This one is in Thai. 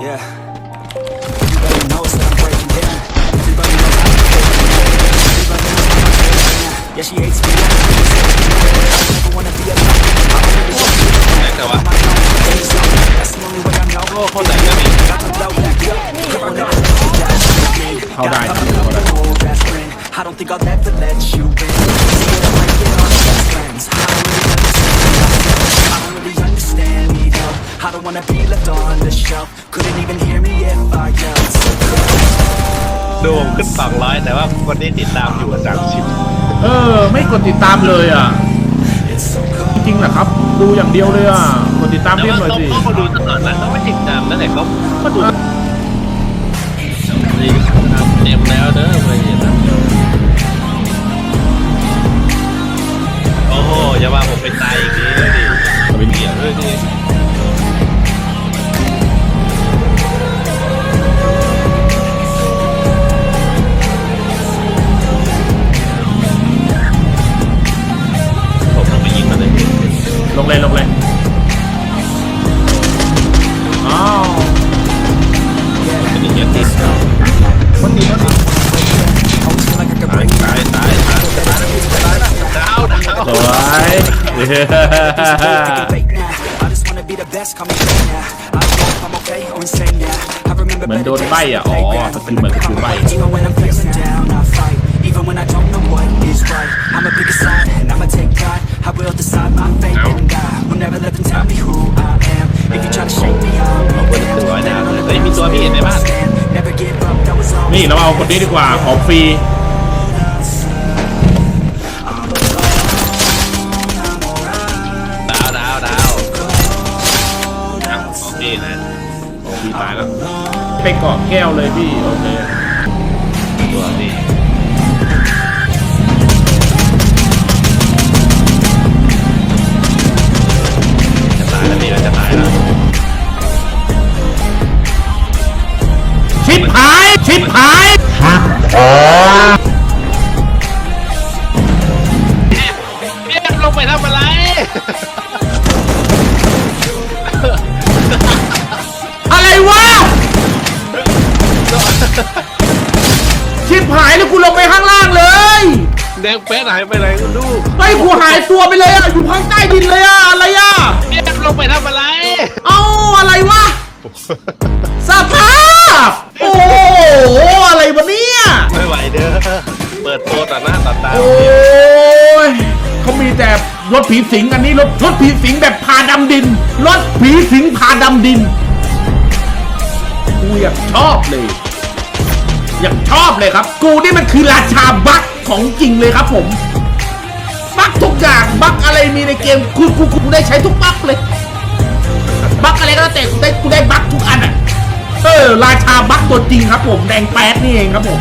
Yeah. Everybody knows that I'm breaking down. Everybody knows I'm breaking down. Everybody knows I'm breaking down. Yeah, she hates me. I never wanna be alone. I on. Only. Oh, hold on, I don't think I'll ever let you on I don't wanna be left on the show. ขึ้นสองร้อยแต่ว่าคนที่ติดตามอยู่สามสิบเออ ไม่กดติดตามเลยอะ it's so cold. จริงเหรอครับ ดูอย่างเดียวเลยอะ กดติดตามแต่เรียบว่าหน่อยเขาสิเขาดูตลอดนะเขาไม่ติดตามนั่นแหละเขาเขาดูนี่ครับเต็มแล้วเด้อไปเห็นนะโอ้โหอย่าว่าผมไปตายอีกทีเลยดิเป็นเกียร์ด้วยดิ now. I remember เหมือน better โดน days ใบ on อะ the อ๋อ playground. สกิลเหมือนสกิลใบ Even when I'm facing down, I fight. Even when I don't know what is right. I'ma pick a side and I'ma take pride. I will decide my fate and I will never let them tell me who I am. If you try to shake me, I'll be คนถึงร้อยดาวเลยเฮ้ยมีตัวพี่เห็นในบ้าน stand. Never give up, that was all. นี่เราเอาคนนี้ดีกว่าของฟรี โอเคนะของฟรีตายแล้วไปเกาะแก้วเลยพี่โอเคตัวนี้จะตายแล้วพี่จะตายแล้วชิปหายชิปหายเรียกลงไปทำอะไรอะไร ดงแป๊ดหายไปไหนคุณดูไอ้ยกูหายตัวไปเลยอะอยู่ข้างใต้ดินเลยอะอะไรอะเรียกลงไปทำอะไร เอ้าอะไรวะสภาพโอ้โหอะไรวะเนี่ยไม่ไหวเด้อเปิดตัวต่อหน้าต่อตาโอ้ยเขามีแต่รถผีสิงอันนี้รถรถผีสิงแบบพาดำดินรถผีสิงพาดำดินกูอยากชอบเลยอยากชอบเลยครับ กูนี่มันคือราชาบัค ของจริงเลยครับผมบั๊กทุกอย่างบั๊กอะไรมีในเกมกูกูกูได้ใช้ทุกบั๊กเลยบั๊กอะไรก็แล้วแต่กูได้กูได้บั๊กทุกอันอะเออราชาบั๊กตัวจริงครับผมแดงแป๊ดนี่เองครับผม